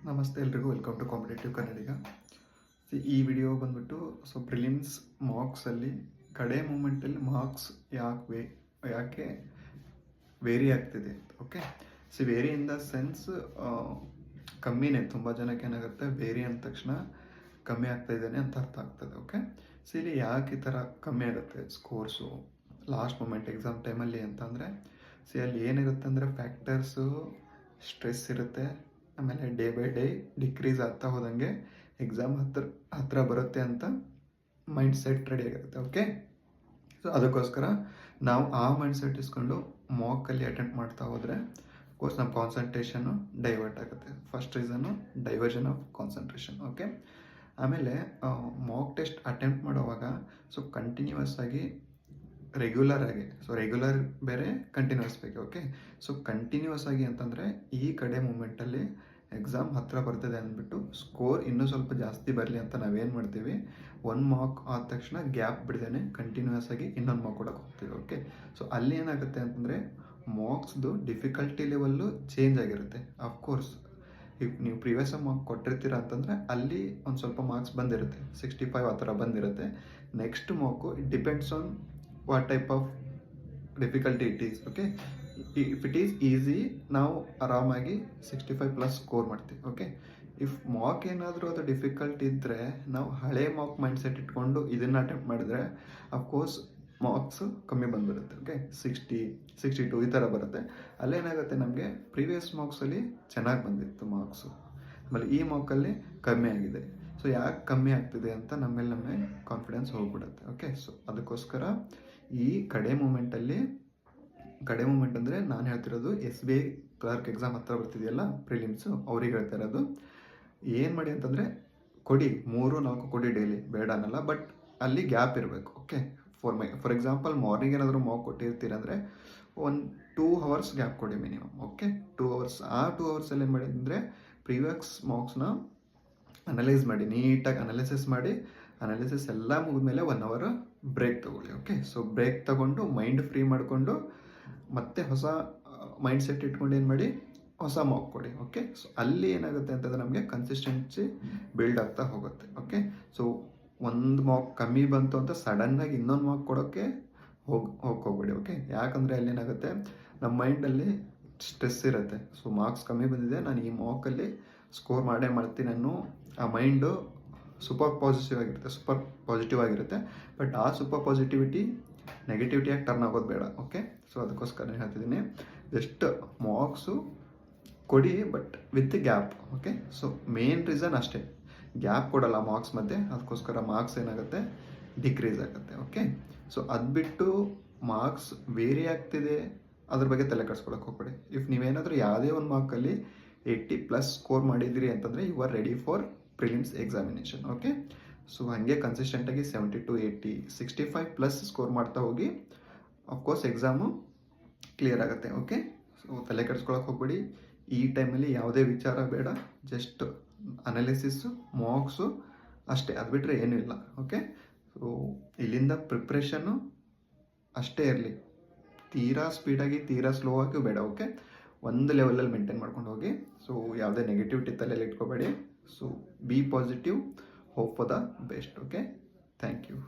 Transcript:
ನಮಸ್ತೆ ಎಲ್ರಿಗೂ welcome to competitive Kannadiga so ಈ ವಿಡಿಯೋ ಬಂದ್ಬಿಟ್ಟು ಸೊ ಪ್ರಿಲಿಮ್ಸ್ ಮಾರ್ಕ್ಸಲ್ಲಿ ಕಡೆ ಮೂಮೆಂಟಲ್ಲಿ ಮಾರ್ಕ್ಸ್ ಯಾಕೆ ವೇ, ಯಾಕೆ ವೇರಿ ಆಗ್ತಿದೆ okay so vary in the sense ಕಮ್ಮಿನೇ, ತುಂಬ ಜನಕ್ಕೆ ಏನಾಗುತ್ತೆ ವೇರಿ ಅಂದ ತಕ್ಷಣ ಕಮ್ಮಿ ಆಗ್ತಾ ಇದ್ದಾನೆ ಅಂತ ಅರ್ಥ ಆಗ್ತದೆ ಓಕೆ ಸೊ ಇಲ್ಲಿ ಯಾಕೆ ಈ ಥರ ಕಮ್ಮಿ ಆಗುತ್ತೆ ಸ್ಕೋರ್ಸು ಲಾಸ್ಟ್ ಮೂಮೆಂಟ್ ಎಕ್ಸಾಮ್ ಟೈಮಲ್ಲಿ ಅಂತಂದರೆ ಸೊ ಅಲ್ಲಿ ಏನಿರುತ್ತೆ ಅಂದರೆ ಫ್ಯಾಕ್ಟರ್ಸು ಸ್ಟ್ರೆಸ್ ಇರುತ್ತೆ ಆಮೇಲೆ ಡೇ ಬೈ ಡೇ ಡಿಕ್ರೀಸ್ ಆಗ್ತಾ ಹೋದಂಗೆ ಎಕ್ಸಾಮ್ ಹತ್ರ ಹತ್ರ ಬರುತ್ತೆ ಅಂತ ಮೈಂಡ್ ಸೆಟ್ ರೆಡಿ ಆಗಿರುತ್ತೆ, ಓಕೆ? ಸೊ ಅದಕ್ಕೋಸ್ಕರ ನಾವು ಆ ಮೈಂಡ್ ಸೆಟ್ ಇಸ್ಕೊಂಡು ಮಾಕಲ್ಲಿ ಅಟೆಂಡ್ ಮಾಡ್ತಾ ಹೋದರೆ ಕೋರ್ಸ್ ನಮ್ಮ ಕಾನ್ಸಂಟ್ರೇಷನ್ನು ಡೈವರ್ಟ್ ಆಗುತ್ತೆ. First reason diversion of concentration okay? ಆಮೇಲೆ ಮಾಕ್ ಟೆಸ್ಟ್ ಅಟೆಂಪ್ಟ್ ಮಾಡುವಾಗ ಸೊ ಕಂಟಿನ್ಯೂಸ್ ಆಗಿ ರೆಗ್ಯುಲರ್ ಆಗಿ ಸೊ ರೆಗ್ಯುಲರ್ ಬೇರೆ ಕಂಟಿನ್ಯೂಸ್ ಬೇಕು, ಓಕೆ? ಸೊ ಕಂಟಿನ್ಯೂಸ್ ಆಗಿ ಅಂತಂದರೆ ಈ ಕಡೆ ಮೂಮೆಂಟಲ್ಲಿ ಎಕ್ಸಾಮ್ ಹತ್ತಿರ ಬರ್ತದೆ ಅಂದ್ಬಿಟ್ಟು ಸ್ಕೋರ್ ಇನ್ನೂ ಸ್ವಲ್ಪ ಜಾಸ್ತಿ ಬರಲಿ ಅಂತ ನಾವೇನು ಮಾಡ್ತೀವಿ? ಒನ್ ಮಾರ್ಕ್ ಆದ ತಕ್ಷಣ ಗ್ಯಾಪ್ ಬಿಡ್ದೇನೆ ಕಂಟಿನ್ಯೂಸ್ ಆಗಿ ಇನ್ನೊಂದು ಮಾರ್ಕ್ ಕೊಡೋಕೆ ಹೋಗ್ತೀವಿ ಓಕೆ ಸೊ ಅಲ್ಲಿ ಏನಾಗುತ್ತೆ ಅಂತಂದರೆ ಮಾರ್ಕ್ಸ್ದು ಡಿಫಿಕಲ್ಟಿ ಲೆವೆಲ್ಲು ಚೇಂಜ್ ಆಗಿರುತ್ತೆ. ಅಫ್ಕೋರ್ಸ್ ಈಗ ನೀವು ಪ್ರಿವಿಯಸ್ ಮಾರ್ಕ್ ಕೊಟ್ಟಿರ್ತೀರ ಅಂತಂದರೆ ಅಲ್ಲಿ ಒಂದು ಸ್ವಲ್ಪ ಮಾರ್ಕ್ಸ್ ಬಂದಿರುತ್ತೆ. ಸಿಕ್ಸ್ಟಿ ಫೈವ್ ಆ ಥರ ಬಂದಿರುತ್ತೆ. Next mark it depends on what type of difficulty it is okay if it is easy ನಾವು ಆರಾಮಾಗಿ ಸಿಕ್ಸ್ಟಿ ಫೈವ್ ಪ್ಲಸ್ ಸ್ಕೋರ್ ಮಾಡ್ತೀವಿ ಓಕೆ ಇಫ್ ಮಾಕ್ ಏನಾದರೂ ಅದು ಡಿಫಿಕಲ್ಟ್ ಇದ್ದರೆ ನಾವು ಹಳೆ ಮಾಕ್ ಮೈಂಡ್ ಸೆಟ್ ಇಟ್ಕೊಂಡು ಇದನ್ನು ಅಟೆಂಪ್ಟ್ ಮಾಡಿದ್ರೆ ಅಫ್ಕೋರ್ಸ್ ಮಾರ್ಕ್ಸ್ ಕಮ್ಮಿ ಬಂದ್ಬಿಡುತ್ತೆ ಓಕೆ ಸಿಕ್ಸ್ಟಿ ಸಿಕ್ಸ್ಟಿ ಟು ಈ ಥರ ಬರುತ್ತೆ. ಅಲ್ಲೇನಾಗುತ್ತೆ ನಮಗೆ? ಪ್ರೀವಿಯಸ್ ಮಾರ್ಕ್ಸಲ್ಲಿ ಚೆನ್ನಾಗಿ ಬಂದಿತ್ತು ಮಾರ್ಕ್ಸು ಆಮೇಲೆ ಈ ಮಾರ್ಕಲ್ಲಿ ಕಮ್ಮಿ ಆಗಿದೆ. ಸೊ ಯಾಕೆ ಕಮ್ಮಿ ಆಗ್ತಿದೆ ಅಂತ ನಮ್ಮೇಲೆ ನಮಗೆ ಕಾನ್ಫಿಡೆನ್ಸ್ ಹೋಗ್ಬಿಡುತ್ತೆ ಓಕೆ ಸೊ ಅದಕ್ಕೋಸ್ಕರ ಈ ಕಡೆ ಮೂಮೆಂಟಲ್ಲಿ ಕಡೆ ಮೂಮೆಂಟ್ ಅಂದರೆ ನಾನು ಹೇಳ್ತಿರೋದು S B I clerk exam ಹತ್ರ ಬರ್ತಿದೆಯಲ್ಲ ಪ್ರಿಲಿಮ್ಸು ಅವ್ರಿಗೆ ಹೇಳ್ತಾ ಇರೋದು, ಏನು ಮಾಡಿ ಅಂತಂದರೆ ಕೊಡಿ, ಮೂರು, ನಾಲ್ಕು ಕೊಡಿ ಡೈಲಿ ಬೇಡ ಅನ್ನಲ್ಲ ಬಟ್ ಅಲ್ಲಿ ಗ್ಯಾಪ್ ಇರಬೇಕು okay for my for example morning ಏನಾದರೂ ಮಾಕ್ ಕೊಟ್ಟಿರ್ತೀರ ಅಂದರೆ ಒಂದು ಟೂ ಅವರ್ಸ್ ಗ್ಯಾಪ್ ಕೊಡಿ ಮಿನಿಮಮ್ ಓಕೆ ಟೂ ಅವರ್ಸ್ ಆ ಟೂ ಅವರ್ಸಲ್ಲಿ ಏನು ಮಾಡಿ ಅಂದರೆ ಪ್ರಿವಿಯಸ್ ಮಾರ್ಕ್ಸ್ನ ಅನಲೈಸ್ ಮಾಡಿ ನೀಟಾಗಿ ಅನಾಲಿಸಿಸ್ ಮಾಡಿ ಅನಾಲಿಸಿಸ್ ಎಲ್ಲ ಮುಗಿದ್ಮೇಲೆ ಒನ್ ಅವರ್ ಬ್ರೇಕ್ ತೊಗೊಳ್ಳಿ ಓಕೆ ಸೊ ಬ್ರೇಕ್ ತೊಗೊಂಡು ಮೈಂಡ್ ಫ್ರೀ ಮಾಡಿಕೊಂಡು ಮತ್ತೆ ಹೊಸ ಮೈಂಡ್ ಸೆಟ್ ಇಟ್ಕೊಂಡು ಏನು ಮಾಡಿ, ಹೊಸ ಮಾಕ್ ಕೊಡಿ ಓಕೆ ಸೊ ಅಲ್ಲಿ ಏನಾಗುತ್ತೆ ಅಂತಂದರೆ ನಮಗೆ ಕನ್ಸಿಸ್ಟೆನ್ಸಿ ಬಿಲ್ಡ್ ಆಗ್ತಾ ಹೋಗುತ್ತೆ ಓಕೆ ಸೊ ಒಂದು ಮಾಕ್ ಕಮ್ಮಿ ಬಂತು ಅಂತ ಸಡನ್ನಾಗಿ ಇನ್ನೊಂದು ಮಾಕ್ ಕೊಡೋಕ್ಕೆ ಹೋಗಿ, ಹೋಗ್ಕೋಬೇಡಿ ಓಕೆ ಯಾಕಂದರೆ ಅಲ್ಲಿ ಏನಾಗುತ್ತೆ ನಮ್ಮ ಮೈಂಡಲ್ಲಿ ಸ್ಟ್ರೆಸ್ ಇರುತ್ತೆ. ಸೊ ಮಾರ್ಕ್ಸ್ ಕಮ್ಮಿ ಬಂದಿದೆ, ನಾನು ಈ ಮಾಕಲ್ಲಿ ಸ್ಕೋರ್ ಮಾಡೇ ಮಾಡ್ತೀನಿ ಅನ್ನೋ ಆ ಮೈಂಡು ಸೂಪರ್ ಪಾಸಿಟಿವ್ ಆಗಿರುತ್ತೆ ಸೂಪರ್ ಪಾಸಿಟಿವ್ ಆಗಿರುತ್ತೆ. ಬಟ್ ಆ ಸೂಪರ್ ಪಾಸಿಟಿವಿಟಿ ನೆಗೆಟಿವಿಟಿಯಾಗಿ ಟರ್ನ್ ಆಗೋದು ಬೇಡ ಓಕೆ ಸೊ ಅದಕ್ಕೋಸ್ಕರ ಹೇಳ್ತಿದ್ದೀನಿ? ಜಸ್ಟ್ ಮಾರ್ಕ್ಸು ಕೊಡಿ but with gap okay so main reason ಅಷ್ಟೇ. ಗ್ಯಾಪ್ ಕೊಡಲ್ಲ ಮಾರ್ಕ್ಸ್ ಮಧ್ಯೆ ಅದಕ್ಕೋಸ್ಕರ ಮಾರ್ಕ್ಸ್ ಏನಾಗುತ್ತೆ? ಡಿಕ್ರೀಸ್ ಆಗುತ್ತೆ ಓಕೆ ಸೊ ಅದು ಬಿಟ್ಟು ಮಾರ್ಕ್ಸ್ ವೇರಿ ಆಗ್ತಿದೆ, ಅದ್ರ ಬಗ್ಗೆ ತಲೆ ಕೆಡ್ಸ್ಕೊಳಕ್ಕೆ ಹೋಗ್ಬೇಡಿ. ಇಫ್ ನೀವೇನಾದರೂ ಯಾವುದೇ ಒಂದು ಮಾರ್ಕಲ್ಲಿ ಏಯ್ಟಿ ಪ್ಲಸ್ ಸ್ಕೋರ್ ಮಾಡಿದಿರಿ ಅಂತಂದರೆ you are ready for prelims examination okay so ಹಾಗೆ ಕನ್ಸಿಸ್ಟೆಂಟಾಗಿ seventy to eighty sixty five plus score ಮಾಡ್ತಾ ಹೋಗಿ ಅಫ್ಕೋರ್ಸ್ ಎಕ್ಸಾಮು ಕ್ಲಿಯರ್ ಆಗುತ್ತೆ ಓಕೆ ಸೊ ತಲೆ ಕೆಡಿಸ್ಕೊಳಕ್ಕೆ ಹೋಗ್ಬೇಡಿ. ಈ ಟೈಮಲ್ಲಿ ಯಾವುದೇ ವಿಚಾರ ಬೇಡ ಜಸ್ಟ್ ಅನಾಲಿಸಿಸ್ಸು ಮಾರ್ಕ್ಸು ಅಷ್ಟೇ. ಅದು ಬಿಟ್ಟರೆ ಏನೂ ಇಲ್ಲ ಓಕೆ ಸೊ ಇಲ್ಲಿಂದ ಪ್ರಿಪ್ರೇಷನ್ನು ಅಷ್ಟೇ ಇರಲಿ. ತೀರಾ ಸ್ಪೀಡಾಗಿ ತೀರಾ ಸ್ಲೋ ಆಗಿ ಬೇಡ ಓಕೆ ಒಂದು ಲೆವೆಲಲ್ಲಿ ಮೇಂಟೈನ್ ಮಾಡ್ಕೊಂಡು ಹೋಗಿ. ಸೊ ಯಾವುದೇ ನೆಗೆಟಿವಿಟಿ ತಲೆಯಲ್ಲಿ ಇಟ್ಕೋಬೇಡಿ. So be positive hope for the best okay thank you